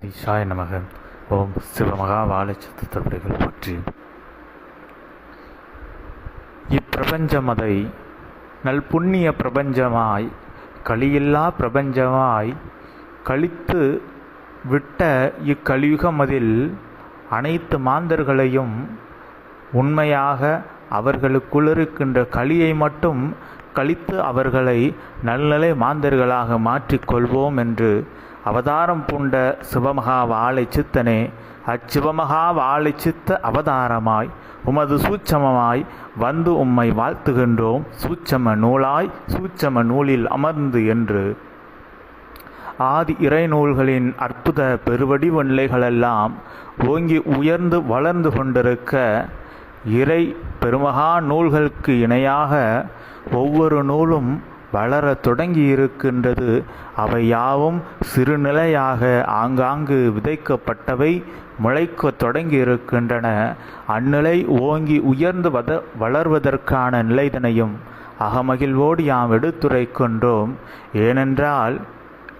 ஈஷாய நமக ஓம் சிவமகா வாழைச்சத்துத்தவர்கள் பற்றி. இப்பிரபஞ்சமதை நல் புண்ணிய பிரபஞ்சமாய் களியில்லா பிரபஞ்சமாய் கழித்து விட்ட இக்கலியுகமதில் அனைத்து மாந்தர்களையும் உண்மையாக அவர்களுக்குள் இருக்கின்ற களியை மட்டும் கழித்து அவர்களை நல்நிலை மாந்தர்களாக மாற்றிக்கொள்வோம் என்று அவதாரம் பூண்ட சிவமகா வாழை சித்தனே அச்சிவமகா வாழை சித்த அவதாரமாய் உமது சூட்சமமாய் வந்து உம்மை வாழ்த்துகின்றோம். சூட்சம நூலாய் சூட்சம நூலில் அமர்ந்து என்று. ஆதி இறைநூல்களின் அற்புத பெருவடிவ நிலைகளெல்லாம் ஓங்கி உயர்ந்து வளர்ந்து கொண்டிருக்க இறை பெருமகா நூல்களுக்கு இணையாக ஒவ்வொரு நூலும் வளர தொடங்கி இருக்கின்றது அவை யாவும் சிறுநிலையாக ஆங்காங்கு விதைக்கப்பட்டவை முளைக்க தொடங்கி இருக்கின்றன அந்நிலை ஓங்கி உயர்ந்து வத வளர்வதற்கான நிலைதனையும் அகமகிழ்வோடு யாம் எடுத்துரைக்கின்றோம். ஏனென்றால்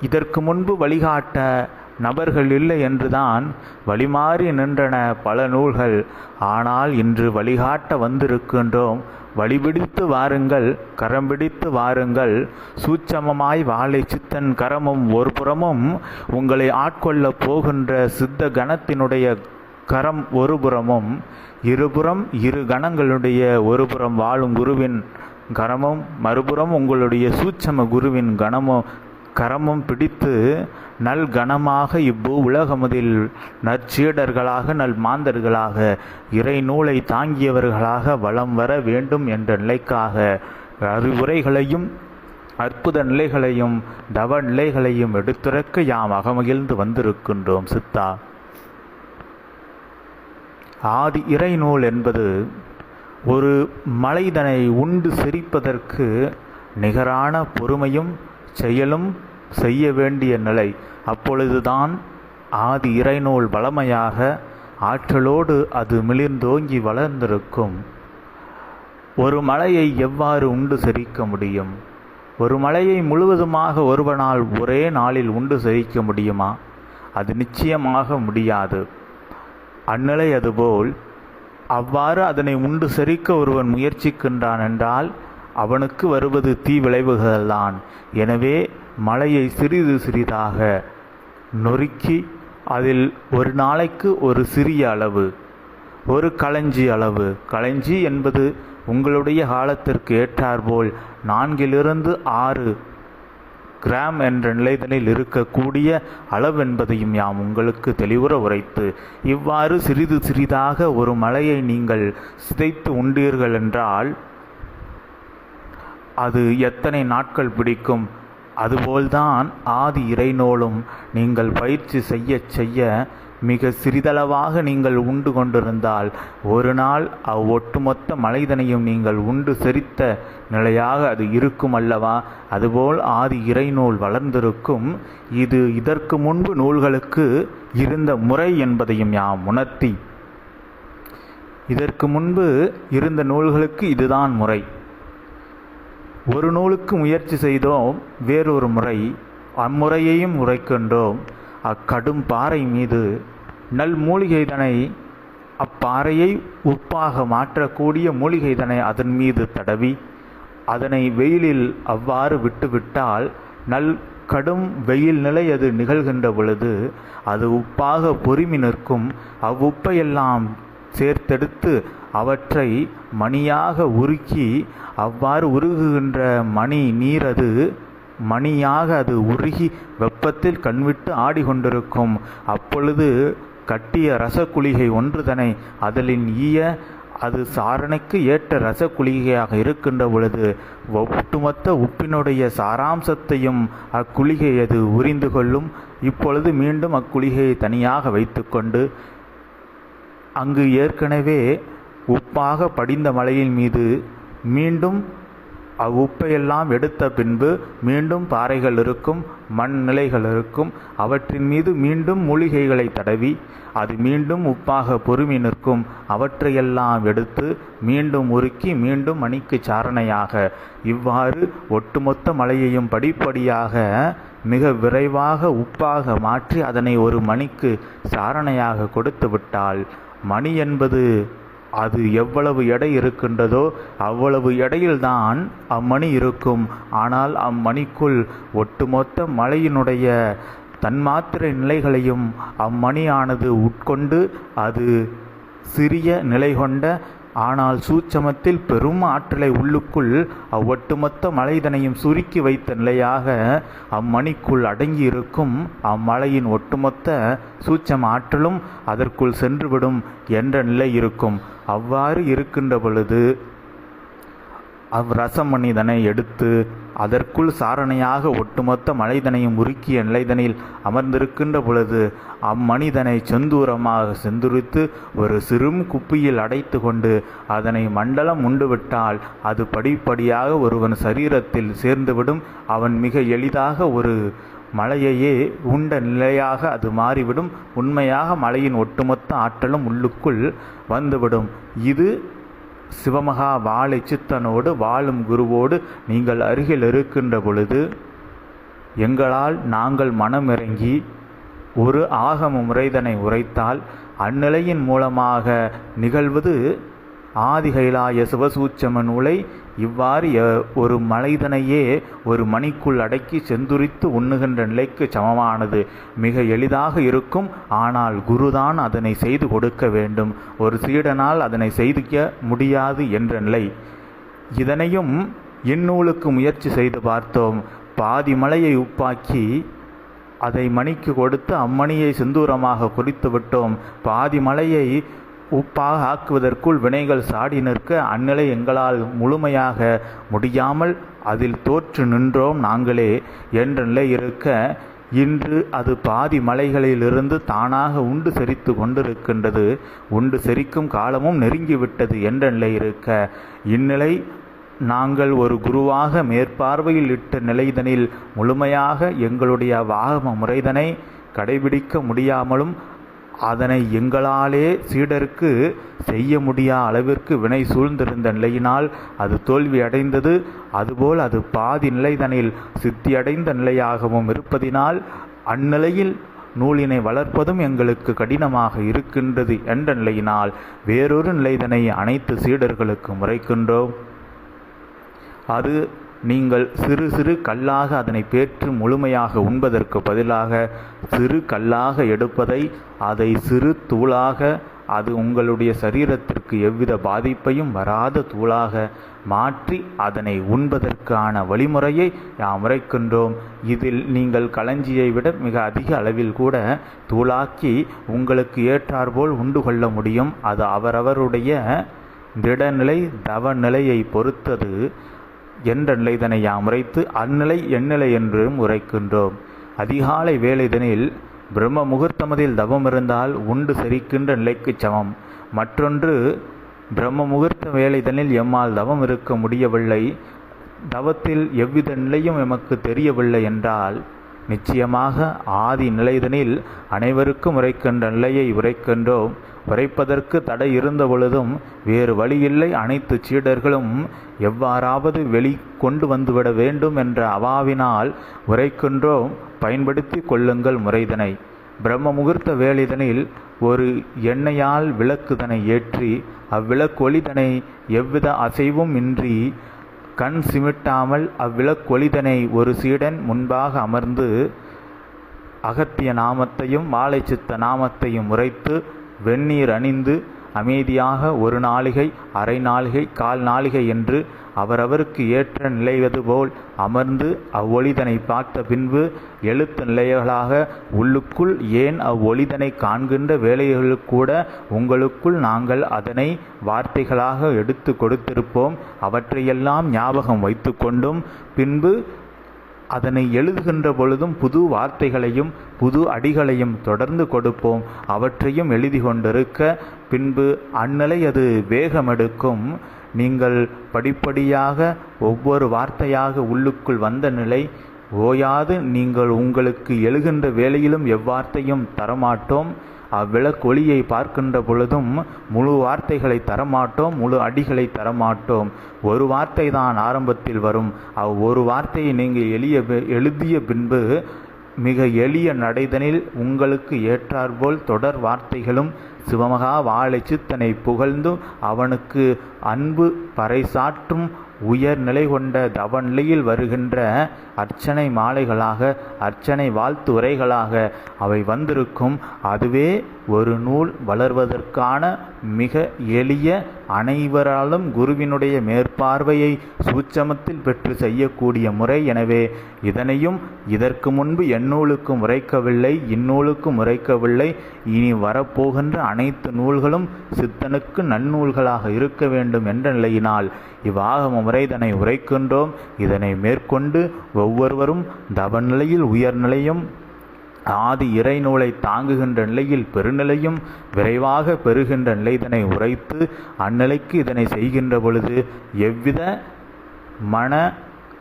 இதற்கு முன்பு வழிகாட்ட நபர்கள் இல்லை என்றுதான் வழிமாறி நின்றன பல நூல்கள். ஆனால் இன்று வழிகாட்ட வந்திருக்கின்றோம். வழிபிடித்து வாருங்கள் கரம் பிடித்து வாருங்கள். சூட்சமமாய் வாழை சித்தன் கரமும் ஒரு புறமும் உங்களை ஆட்கொள்ளப் போகின்ற சித்த கணத்தினுடைய கரம் ஒரு புறமும் இருபுறம் இரு கணங்களுடைய ஒரு புறம் வாழும் குருவின் கரமும் மறுபுறம் உங்களுடைய சூட்சம குருவின் கணமும் கரமும் பிடித்து நல் கணமாக இவ்வூ உலகமதில் நற்சீடர்களாக நல் மாந்தர்களாக இறை நூலை தாங்கியவர்களாக வலம் வர வேண்டும் என்ற நிலைக்காக அறிவுரைகளையும் அற்புத நிலைகளையும் தவ நிலைகளையும் எடுத்துரைக்க யாம் அகமகிழ்ந்து வந்திருக்கின்றோம் சித்தா. ஆதி இறைநூல் என்பது ஒரு மலைதனை உண்டு சிரிப்பதற்கு நிகரான பொறுமையும் செயலும் செய்ய வேண்டிய நிலை அப்பொழுதுதான் ஆதி இறைநூல் வளமையாக ஆற்றலோடு அது மிளிர்ந்தோங்கி வளர்ந்திருக்கும். ஒரு மலையை எவ்வாறு உண்டு செரிக்க முடியும்? ஒரு மலையை முழுவதுமாக ஒருவனால் ஒரே நாளில் உண்டு செரிக்க முடியுமா? அது நிச்சயமாக முடியாது. அந்நிலை அதுபோல் அவ்வாறு அதனை உண்டு செரிக்க ஒருவன் முயற்சிக்கின்றான் என்றால் அவனுக்கு வருவது தீ விளைவுகள்தான். எனவே மலையை சிறிது சிறிதாக நொறுக்கி அதில் ஒரு நாளைக்கு ஒரு சிறிய அளவு ஒரு களஞ்சி அளவு. களஞ்சி என்பது உங்களுடைய காலத்திற்கு ஏற்றாற்போல் நான்கிலிருந்து ஆறு கிராம் என்ற நிலைதனில் இருக்கக்கூடிய அளவென்பதையும் யாம் உங்களுக்கு தெளிவுற உரைத்து இவ்வாறு சிறிது சிறிதாக ஒரு மலையை நீங்கள் சிதைத்து உண்டீர்கள் என்றால் அது எத்தனை நாட்கள் பிடிக்கும்? அதுபோல்தான் ஆதி இறைநூலும் நீங்கள் பயிற்சி செய்ய செய்ய மிக சிறிதளவாக நீங்கள் உண்டு கொண்டிருந்தால் ஒரு நாள் அவ்வொட்டுமொத்த மலைதனையும் நீங்கள் உண்டு செரித்த நிலையாக அது இருக்கும் அல்லவா? அதுபோல் ஆதி இறைநூல் வளர்ந்திருக்கும் இது இதற்கு முன்பு நூல்களுக்கு இருந்த முறை என்பதையும் யாம் உணர்த்தி. இதற்கு முன்பு இருந்த நூல்களுக்கு இதுதான் முறை. ஒரு நூலுக்கு முயற்சி செய்தோம் வேறொரு முறை அம்முறையையும் உரைக்கின்றோம். அக்கடும் பாறை மீது நல் மூலிகைதனை அப்பாறையை உப்பாக மாற்றக்கூடிய மூலிகைதனை அதன் மீது தடவி அதனை வெயிலில் அவ்வாறு விட்டுவிட்டால் நல் கடும் வெயில் நிலை அது நிகழ்கின்ற பொழுது அது உப்பாக பொறுமி நிற்கும். அவ்வுப்பையெல்லாம் சேர்த்தெடுத்து அவற்றை மணியாக உருக்கி அவ்வாறு உருகுகின்ற மணி நீர் அது மணியாக அது உருகி வெப்பத்தில் கண்விட்டு ஆடிக்கொண்டிருக்கும். அப்பொழுது கட்டிய ரசகுளிகை ஒன்றுதனை அதலின் ஈய அது சாரணைக்கு ஏற்ற ரசகுளிகையாக இருக்கின்ற பொழுது ஒட்டுமொத்த உப்பினுடைய சாராம்சத்தையும் அக்குளிகை அது உறிந்து கொள்ளும். இப்பொழுது மீண்டும் அக்குளிகையை தனியாக வைத்துக்கொண்டு அங்கு ஏற்கனவே உப்பாக படிந்த மலையின் மீது மீண்டும் அவ்வுப்பையெல்லாம் எடுத்த பின்பு மீண்டும் பாறைகள் இருக்கும் மண் நிலைகள் இருக்கும். அவற்றின் மீது மீண்டும் மூலிகைகளை தடவி அது மீண்டும் உப்பாக பொறுமி நிற்கும். அவற்றையெல்லாம் எடுத்து மீண்டும் உருக்கி மீண்டும் மணிக்கு சாரணையாக. இவ்வாறு ஒட்டுமொத்த மலையையும் படிப்படியாக மிக விரைவாக உப்பாக மாற்றி அதனை ஒரு மணிக்கு சாரணையாக கொடுத்து விட்டால் மணி என்பது அது எவ்வளவு எடை இருக்கின்றதோ அவ்வளவு எடையில்தான் அம்மணி இருக்கும். ஆனால் அம்மணிக்குள் ஒட்டுமொத்த மலையினுடைய தன்மாத்திரை நிலைகளையும் அம்மணியானது உட்கொண்டு அது சிறிய நிலை கொண்ட ஆனால் சூட்சமத்தில் பெரும் ஆற்றலை உள்ளுக்குள் அவ்வொட்டுமொத்த மலைதனையும் சுருக்கி வைத்த நிலையாக அம்மணிக்குள் அடங்கியிருக்கும் அம்மலையின் ஒட்டுமொத்த சூட்சம் ஆற்றலும் அதற்குள் சென்றுவிடும் என்ற நிலை இருக்கும். அவ்வாறு இருக்கின்ற பொழுது அவ் ரசமணிதனை எடுத்து அதற்குள் சாரணையாக ஒட்டுமொத்த மலைதனையும் உருக்கிய நிலைதனில் அமர்ந்திருக்கின்ற பொழுது அம்மனிதனை செந்தூரமாக செந்துரித்து ஒரு சிறும் குப்பியில் அடைத்து கொண்டு அதனை மண்டலம் உண்டுவிட்டால் அது படிப்படியாக ஒருவன் சரீரத்தில் சேர்ந்துவிடும். அவன் மிக எளிதாக ஒரு மலையையே உண்ட நிலையாக அது மாறிவிடும். உண்மையாக மலையின் ஒட்டுமொத்த ஆற்றலும் உள்ளுக்குள் வந்துவிடும். இது சிவமகா வாழை சித்தனோடு வாழும் குருவோடு நீங்கள் அருகில் இருக்கின்ற பொழுது எங்களால் நாங்கள் மனமிறங்கி ஒரு ஆகம முறைதனை உரைத்தால் அந்நிலையின் மூலமாக நிகழ்வது ஆதிகைலாய சிவசூச்சம நூலை இவ்வாறு ஒரு மலைதனையே ஒரு மணிக்குள் அடக்கி செந்துரித்து உண்ணுகின்ற நிலைக்கு சமமானது. மிக எளிதாக இருக்கும். ஆனால் குருதான் அதனை செய்து கொடுக்க வேண்டும். ஒரு சீடனால் அதனை செய்திக்க முடியாது என்ற நிலை. இதனையும் இந்நூலுக்கு முயற்சி செய்து பார்த்தோம். பாதி மலையை உப்பாக்கி அதை மணிக்கு கொடுத்து அம்மணியை செந்தூரமாக குறித்து விட்டோம். பாதி மலையை உப்பாக ஆக்குவதற்குள் வினைகள் சாடி நிற்க அந்நிலை எங்களால் முழுமையாக முடியாமல் அதில் தோற்று நின்றோம் நாங்களே என்ற நிலை இருக்க இன்று அது பாதி மலைகளிலிருந்து தானாக உண்டு செரித்து கொண்டிருக்கின்றது. உண்டு செரிக்கும் காலமும் நெருங்கிவிட்டது என்ற நிலை இருக்க இந்நிலை நாங்கள் ஒரு குருவாக மேற்பார்வையில் இட்ட நிலைதனில் முழுமையாக எங்களுடைய வாகம முறைதனை கடைபிடிக்க முடியாமலும் அதனை எங்களாலே சீடருக்கு செய்ய முடியா அளவிற்கு வினை சூழ்ந்திருந்த நிலையினால் அது தோல்வி அடைந்தது. அதுபோல் அது பாதி நிலைதனில் சித்தியடைந்த நிலையாகவும் இருப்பதினால் அந்நிலையில் நூலினை வளர்ப்பதும் எங்களுக்கு கடினமாக இருக்கின்றது என்ற நிலையினால் வேறொரு நிலைதனை அனைத்து சீடர்களுக்கு முறைக்கின்றோம் அது நீங்கள் சிறு சிறு கல்லாக அதனை பேற்று முழுமையாக உண்பதற்கு பதிலாக சிறு கல்லாக எடுப்பதை அதை சிறு தூளாக அது உங்களுடைய சரீரத்திற்கு எவ்வித பாதிப்பையும் வராத தூளாக மாற்றி அதனை உண்பதற்கான வழிமுறையை நாம் உரைக்கின்றோம். இதில் நீங்கள் களஞ்சியை விட மிக அதிக அளவில் கூட தூளாக்கி உங்களுக்கு ஏற்றாற்போல் உண்டு கொள்ள முடியும். அது அவரவருடைய திடநிலை தவநிலையை பொறுத்தது. என்ற இதனை யாம் உரைத்து அந்நிலை எந்நிலை என்றும் உரைக்கின்றோம். அதிகாலை வேலைதனில் பிரம்ம முகூர்த்தமதில் தவம் இருந்தால் உண்டு செரிக்கின்ற நிலைக்குச் சமம். மற்றொன்று பிரம்ம முகூர்த்த வேலைதனில் எம்மால் தவம் இருக்க முடியவில்லை. தவத்தில் எவ்வித நிலையும் எமக்கு தெரியவில்லை என்றால் நிச்சயமாக ஆதி நிலைதனில் அனைவருக்கும் உரைக்கின்ற நிலையை உரைக்கின்றோம். உரைப்பதற்கு தடை இருந்த பொழுதும் வேறு வழியில்லை. அனைத்து சீடர்களும் எவ்வாறாவது வெளி கொண்டு வந்துவிட வேண்டும் என்ற அவாவினால் உரைக்கின்றோம். பயன்படுத்தி கொள்ளுங்கள் முறைதனை. பிரம்ம முகூர்த்த வேலைதனில் ஒரு எண்ணெயால் விளக்குதனை ஏற்றி அவ்விளக்கொளிதனை எவ்வித அசைவும் இன்றி கண் சிமிட்டாமல் அவ்விளக்கொளிதனை ஒரு சீடன் முன்பாக அமர்ந்து அகத்திய நாமத்தையும் வாழைச்சித்த நாமத்தையும் உரைத்து வெந்நீர் அணிந்து அமைதியாக ஒரு நாளிகை அரை நாளிகை கால் நாளிகை என்று அவரவருக்கு ஏற்ற நிலைவது போல் அமர்ந்து அவ்வொளிதனை பார்த்த பின்பு எழுத்து நிலைகளாக உள்ளுக்குள் ஏன் அவ்வொளிதனை காண்கின்ற வேலைகளுக்கு கூட உங்களுக்குள் நாங்கள் அதனை வார்த்தைகளாக எடுத்து கொடுத்திருப்போம். அவற்றையெல்லாம் ஞாபகம் வைத்துக்கொண்டும் பின்பு அதனை எழுதுகின்ற பொழுதும் புது வார்த்தைகளையும் புது அடிகளையும் தொடர்ந்து கொடுப்போம். அவற்றையும் எழுதி கொண்டிருக்க பின்பு அந்நிலை அது வேகமெடுக்கும். நீங்கள் படிப்படியாக ஒவ்வொரு வார்த்தையாக உள்ளுக்குள் வந்த நிலை ஓயாது நீங்கள் உங்களுக்கு எழுகின்ற வேலையிலும் எவ்வார்த்தையும் தரமாட்டோம். அவ்விளக்கொளியை பார்க்கின்ற பொழுதும் முழு வார்த்தைகளை தரமாட்டோம் முழு அடிகளை தரமாட்டோம். ஒரு வார்த்தை தான் ஆரம்பத்தில் வரும். அவ் ஒரு வார்த்தையை நீங்கள் எளிய எழுதிய பின்பு மிக எளிய நடைதனில் உங்களுக்கு ஏற்றாற்போல் தொடர் வார்த்தைகளும் சிவமகா வாழைச்சு சித்தனை புகழ்ந்து அவனுக்கு அன்பு பறைசாற்றும் உயர் நிலை கொண்ட தவநிலையில் வருகின்ற அர்ச்சனை மாலைகளாக அர்ச்சனை வாழ்த்து உரைகளாக அவை வந்திருக்கும். அதுவே ஒரு நூல் வளர்வதற்கான மிக எளிய அனைவராலும் குருவினுடைய மேற்பார்வையை சூட்சமத்தில் பெற்று செய்யக்கூடிய முறை. எனவே இதனையும் இதற்கு முன்பு எந்நூலுக்கும் உரைக்கவில்லை இந்நூலுக்கும் உரைக்கவில்லை. இனி வரப்போகின்ற அனைத்து நூல்களும் சித்தனுக்கு நன்னூல்களாக இருக்க வேண்டும் என்ற நிலையினால் இவ்வாகம முறைதனை உரைக்கின்றோம். இதனை மேற்கொண்டு ஒவ்வொருவரும் தவநிலையில் உயர்நிலையும் ஆதி இறைநூலை தாங்குகின்ற நிலையில் பெருநிலையும் விரைவாக பெறுகின்ற நிலை இதனை உரைத்து அந்நிலைக்கு இதனை செய்கின்ற பொழுது எவ்வித மன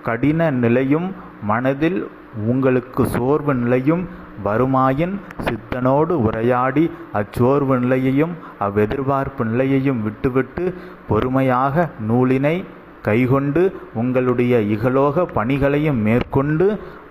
கடின நிலையும் மனதில் உங்களுக்கு சோர்வு நிலையும் வருமாயின் சித்தனோடு உரையாடி அச்சோர்வு நிலையையும் அவ்வெதிர்பார்ப்பு நிலையையும் விட்டுவிட்டு பொறுமையாக நூலினை கைகொண்டு உங்களுடைய இகலோக பணிகளையும் மேற்கொண்டு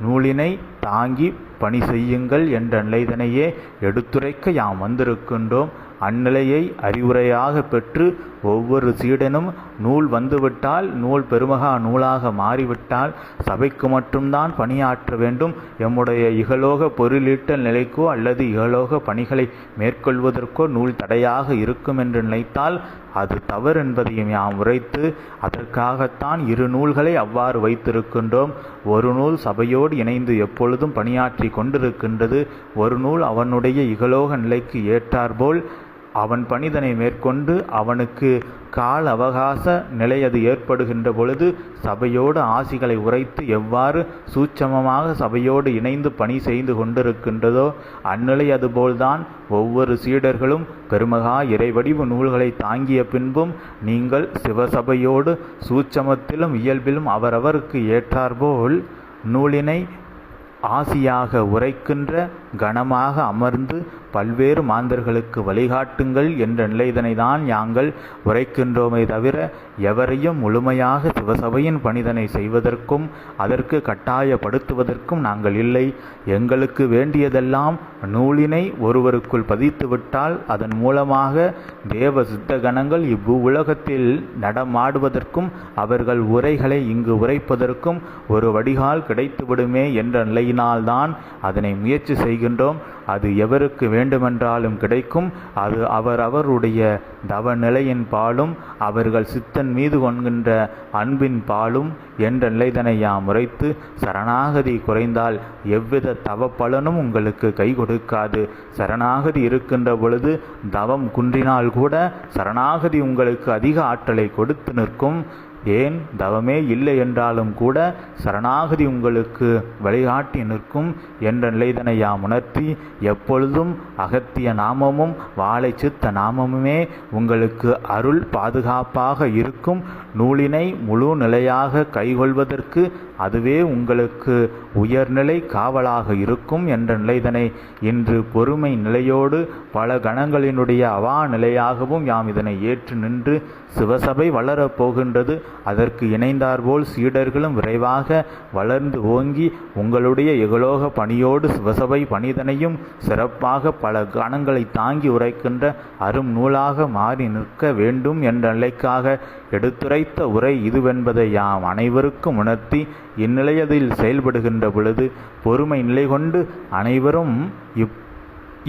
நூலினை தாங்கி பணி செய்யுங்கள் என்ற நிலைதனையே எடுத்துரைக்க யாம் வந்திருக்கின்றோம். அந்நிலையை அறிவுரையாக பெற்று ஒவ்வொரு சீடனும் நூல் வந்துவிட்டால் நூல் பெருமகா நூலாக மாறிவிட்டால் சபைக்கு மட்டும்தான் பணியாற்ற வேண்டும். எம்முடைய இகலோக பொருளீட்டல் நிலைக்கோ அல்லது இகலோக பணிகளை மேற்கொள்வதற்கோ நூல் தடையாக இருக்கும் என்று நினைத்தால் அது தவறு என்பதையும் யாம் உரைத்து அதற்காகத்தான் இரு நூல்களை அவ்வாறு வைத்திருக்கின்றோம். ஒரு நூல் சபையோடு இணைந்து எப்பொழுதும் பணியாற்றி கொண்டிருக்கின்றது. ஒரு நூல் அவனுடைய இகலோக நிலைக்கு ஏற்றாற்போல் அவன் பணிதனை மேற்கொண்டு அவனுக்கு கால அவகாச நிலை அது ஏற்படுகின்ற பொழுது சபையோடு ஆசிகளை உரைத்து எவ்வாறு சூட்சமமாக சபையோடு இணைந்து பணி செய்து கொண்டிருக்கின்றதோ அந்நிலை அதுபோல்தான் ஒவ்வொரு சீடர்களும் பெருமகா இறைவடிவு நூல்களை தாங்கிய பின்பும் நீங்கள் சிவசபையோடு சூட்சமத்திலும் இயல்பிலும் அவரவருக்கு ஏற்றாற்போல் நூலினை ஆசியாக உரைக்கின்ற கனமாக அமர்ந்து பல்வேறு மாந்தர்களுக்கு வழிகாட்டுங்கள் என்ற நிலைதனைதான் யாங்கள் உரைக்கின்றோமே தவிர எவரையும் முழுமையாக சிவசபையின் பணிதனை செய்வதற்கும் அதற்கு கட்டாயப்படுத்துவதற்கும் நாங்கள் இல்லை. எங்களுக்கு வேண்டியதெல்லாம் நூலினை ஒருவருக்குள் பதித்துவிட்டால் அதன் மூலமாக தேவ சித்த கணங்கள் இவ்வு உலகத்தில் நடமாடுவதற்கும் அவர்கள் உரைகளை இங்கு உரைப்பதற்கும் ஒரு வடிகால் கிடைத்துவிடுமே என்ற நிலையினால்தான் அதனை முயற்சி செய்கின்றோம். அது எவருக்கு வேண்டுமென்றாலும் கிடைக்கும். அது அவர் அவருடைய தவ நிலையின் பாலும் அவர்கள் சித்தன் மீது கொண்கின்ற அன்பின் பாலும் என்ற நிலைதனை யாம் உரைத்து சரணாகதி குறைந்தால் எவ்வித தவ பலனும் உங்களுக்கு கை கொடுக்காது. சரணாகதி இருக்கின்ற பொழுது தவம் குன்றினால் கூட சரணாகதி உங்களுக்கு அதிக ஆற்றலை கொடுத்து நிற்கும். ஏன் தவமே இல்லை என்றாலும் கூட சரணாகதி உங்களுக்கு வழிகாட்டி நிற்கும் என்ற நிலைதனை யாம் உணர்த்தி எப்பொழுதும் அகத்திய நாமமும் வாழை சித்த நாமமுமே உங்களுக்கு அருள் பாதுகாப்பாக இருக்கும் நூலினை முழு நிலையாக கைகொள்வதற்கு அதுவே உங்களுக்கு உயர்நிலை காவலாக இருக்கும் என்ற நிலைதனை இன்று பொறுமை நிலையோடு பல கணங்களினுடைய அவா நிலையாகவும் யாம் இதனை ஏற்று நின்று சிவசபை வளரப் போகின்றது. அதற்கு இணைந்தார்போல் சீடர்களும் விரைவாக வளர்ந்து ஓங்கி உங்களுடைய இகலோக பணியோடு சிவசபை பணிதனையும் சிறப்பாக பல கணங்களை தாங்கி உரைக்கின்ற அரும் நூலாக மாறி நிற்க வேண்டும் என்ற நிலைக்காக எடுத்துரைத்த உரை இதுவென்பதை யாம் அனைவருக்கும் உணர்த்தி இந்நிலையதில் செயல்படுகின்ற பொழுது பொறுமை நிலை கொண்டு அனைவரும் இப்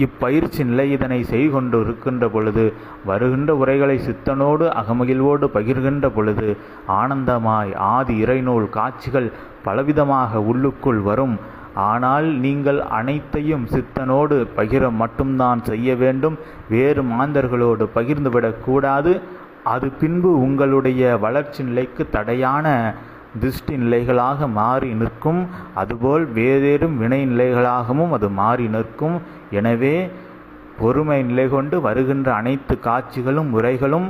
இப்பயிற்சி நிலை இதனை செய்கொண்டு இருக்கின்ற பொழுது வருகின்ற உரைகளை சித்தனோடு அகமகிழ்வோடு பகிர்கின்ற பொழுது ஆனந்தமாய் ஆதி இறைநூல் காட்சிகள் பலவிதமாக உள்ளுக்குள் வரும். ஆனால் நீங்கள் அனைத்தையும் சித்தனோடு பகிர மட்டும்தான் செய்ய வேண்டும். வேறு மாந்தர்களோடு பகிர்ந்துவிடக்கூடாது அது பின்பு உங்களுடைய வளர்ச்சி நிலைக்கு தடையான திருஷ்டி நிலைகளாக மாறி நிற்கும் அதுபோல் வேறேறும் வினை நிலைகளாகவும் அது மாறி நிற்கும். எனவே பொறுமை நிலை கொண்டு வருகின்ற அனைத்து காட்சிகளும் உரைகளும்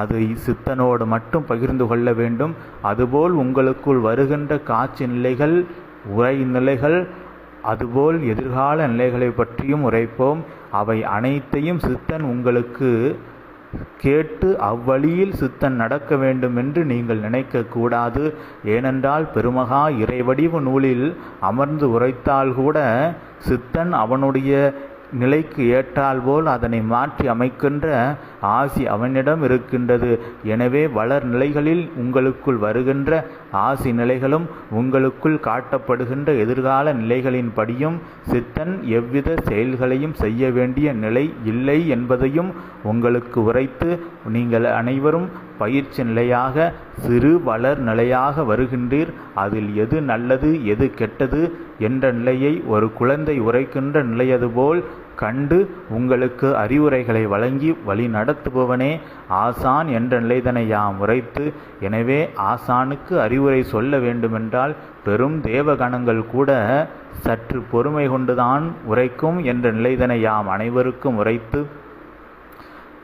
அது சித்தனோடு மட்டும் பகிர்ந்து கொள்ள வேண்டும். அதுபோல் உங்களுக்குள் வருகின்ற காட்சி நிலைகள் உரை நிலைகள் அதுபோல் எதிர்கால நிலைகளை பற்றியும் உரைப்போம். அவை அனைத்தையும் சித்தன் உங்களுக்கு கேட்டு அவ்வழியில் சித்தன் நடக்க வேண்டும் என்று நீங்கள் நினைக்கக்கூடாது. ஏனென்றால் பெருமகா இறைவடிவு நூலில் அமர்ந்து உரைத்தால் கூட சித்தன் அவனுடைய நிலைக்கு ஏற்றால் போல் அதனை மாற்றி அமைக்கின்ற ஆசி அவனிடம் இருக்கின்றது. எனவே வளர் நிலைகளில் உங்களுக்குள் வருகின்ற ஆசி நிலைகளும் உங்களுக்குள் காட்டப்படுகின்ற எதிர்கால நிலைகளின்படியும் சித்தன் எவ்வித செயல்களையும் செய்ய வேண்டிய நிலை இல்லை என்பதையும் உங்களுக்கு உரைத்து நீங்கள் அனைவரும் பயிற்சி நிலையாக சிறு வளர் நிலையாக வருகின்றீர். அதில் எது நல்லது எது கெட்டது என்ற நிலையை ஒரு குழந்தை உரைக்கின்ற நிலையது போல் கண்டு உங்களுக்கு அறிவுரைகளை வழங்கி வழி நடத்துபவனே ஆசான் என்ற நிலைதனை யாம் உரைத்து எனவே ஆசானுக்கு அறிவுரை சொல்ல வேண்டுமென்றால் பெரும் தேவகணங்கள் கூட சற்று பொறுமை கொண்டுதான் உரைக்கும் என்ற நிலைதனை யாம் அனைவருக்கும் உரைத்து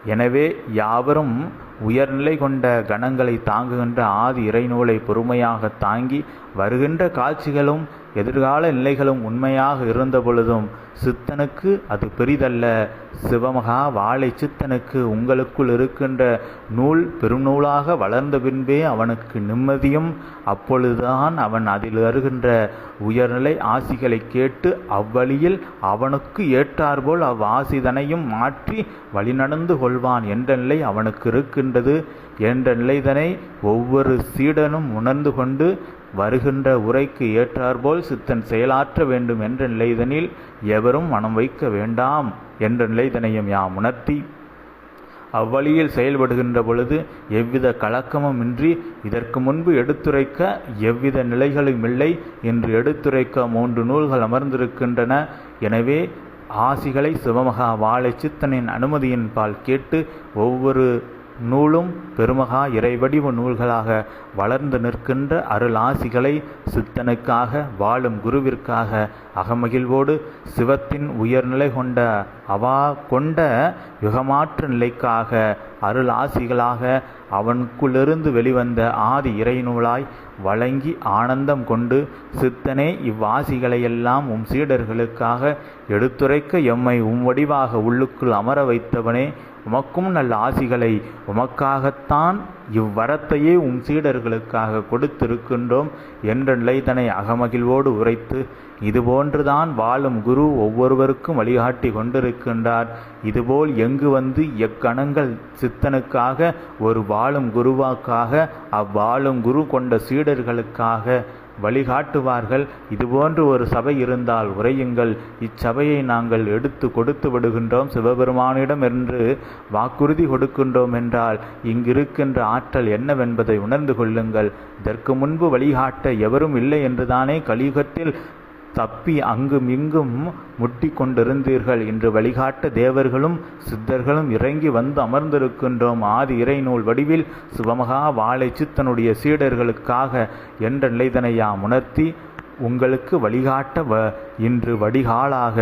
எனவே யாவரும் உயர்நிலை கொண்ட கணங்களை தாங்குகின்ற ஆதி இறைநூலை பொறுமையாக தாங்கி வருகின்ற காட்சிகளும் எதிர்கால நிலைகளும் உண்மையாக இருந்த பொழுதும் சித்தனுக்கு அது பெரிதல்ல. சிவமகா வாழை சித்தனுக்கு உங்களுக்குள் இருக்கின்ற நூல் பெருநூலாக வளர்ந்த பின்பே அவனுக்கு நிம்மதியும் அப்பொழுதுதான் அவன் அதில் வருகின்ற உயர்நிலை ஆசிகளை கேட்டு அவ்வழியில் அவனுக்கு ஏற்றார்போல் அவ்வாசிதனையும் மாற்றி வழிநடந்து கொள்வான் என்ற நிலை அவனுக்கு இருக்கின்றது. என்ற நிலைதனை ஒவ்வொரு சீடனும் உணர்ந்து கொண்டு வருகின்ற உரைக்கு ஏற்றாற்போல் சித்தன் செயலாற்ற வேண்டும் என்ற நிலைதனில் எவரும் மனம் வைக்க வேண்டாம் என்ற நிலைதனையும் யாம் உணர்த்தி அவ்வழியில் செயல்படுகின்ற பொழுது எவ்வித கலக்கமும் இன்றி இதற்கு முன்பு எடுத்துரைக்க எவ்வித நிலைகளும் இல்லை என்று எடுத்துரைக்க மூன்று நூல்கள் அமர்ந்திருக்கின்றன. எனவே ஆசிகளை சிவமகா வாழை சித்தனின் அனுமதியின் பால் கேட்டு ஒவ்வொரு நூலும் பெருமகா இறைவடிவு நூல்களாக வளர்ந்து நிற்கின்ற அருளாசிகளை சித்தனுக்காக வாழும் குருவிற்காக அகமகிழ்வோடு சிவத்தின் உயர்நிலை கொண்ட அவா கொண்ட யுகமாற்று நிலைக்காக அருளாசிகளாக அவனுக்குள்ளிருந்து வெளிவந்த ஆதி இறைநூலாய் வழங்கி ஆனந்தம் கொண்டு சித்தனே இவ்வாசிகளையெல்லாம் உம் சீடர்களுக்காக எடுத்துரைக்க எம்மை உம் வடிவாக உள்ளுக்குள் அமர வைத்தவனே உமக்கும் நல்ல ஆசிகளை உமக்காகத்தான் இவ்வரத்தையே உம் சீடர்களுக்காக கொடுத்திருக்கின்றோம் என்ற நிலைதனை அகமகிழ்வோடு உரைத்து இதுபோன்றுதான் வாழும் குரு ஒவ்வொருவருக்கும் வழிகாட்டி கொண்டிருக்கின்றார். இதுபோல் எங்கு வந்து எக்கணங்கள் சித்தனுக்காக ஒரு வாழும் குருவாக்காக அவ்வாழும் குரு கொண்ட சீடர்களுக்காக வழிகாட்டுவார்கள். இதுபோன்று ஒரு சபை இருந்தால் உரையுங்கள். இச்சபையை நாங்கள் எடுத்து கொடுத்து விடுகின்றோம். சிவபெருமானிடம் என்று வாக்குறுதி கொடுக்கின்றோம் என்றால் இங்கிருக்கின்ற ஆற்றல் என்னவென்பதை உணர்ந்து கொள்ளுங்கள். இதற்கு முன்பு வழிகாட்ட எவரும் இல்லை என்றுதானே கலியுகத்தில் தப்பி அங்கும் இங்கும் முட்டி கொண்டிருந்தீர்கள் என்று வழிகாட்ட தேவர்களும் சித்தர்களும் இறங்கி வந்து அமர்ந்திருக்கின்றோம். ஆதி இறைநூல் வடிவில் சிவமகா வாழை சித்தனுடைய சீடர்களுக்காக என்ற நிலைதனையாம் உணர்த்தி உங்களுக்கு வழிகாட்ட வ இன்று வடிகாலாக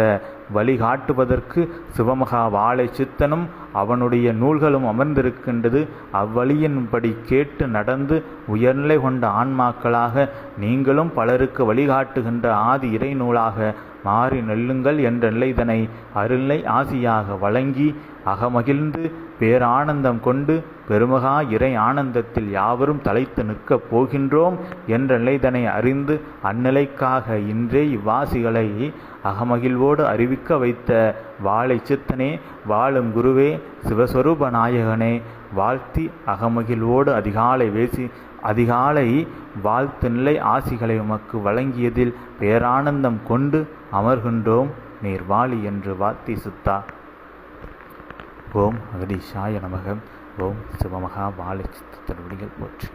வழிகாட்டுவதற்கு சிவமகா வாழை சித்தனும் அவனுடைய நூல்களும் அமர்ந்திருக்கின்றது. அவ்வழியின்படி கேட்டு நடந்து உயர்நிலை கொண்ட ஆன்மாக்களாக நீங்களும் பலருக்கு வழிகாட்டுகின்ற ஆதி இறை நூலாக மாறி நெல்லுங்கள் என்ற நிலைதனை அருளை ஆசியாக வழங்கி அகமகிழ்ந்து பேரானந்தம் கொண்டு பெருமகா இறை ஆனந்தத்தில் யாவரும் தலைத்து நிற்கப் போகின்றோம் என்ற நிலைதனை அறிந்து அந்நிலைக்காக இன்றே இவ்வாசிகளை அகமகிழ்வோடு அறிவிக்க வைத்த வாழை சித்தனே வாழும் குருவே சிவஸ்வரூப நாயகனே வாழ்த்தி அகமகிழ்வோடு அதிகாலை வேசி அதிகாலை வாழ்த்து நிலை ஆசிகளை உமக்கு வழங்கியதில் பேரானந்தம் கொண்டு அமர்கின்றோம். நீர் வாழி என்று வாத்தி சித்தா. ஓம் அகதீஷாய நமகம் ஓம் சிவமகா வாழை சித்த திருவடிகள் போற்றி.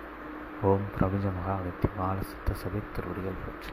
ஓம் பிரபஞ்ச மகா அகத்தி வாழ சித்த சபை திருவடிகள் போற்றி.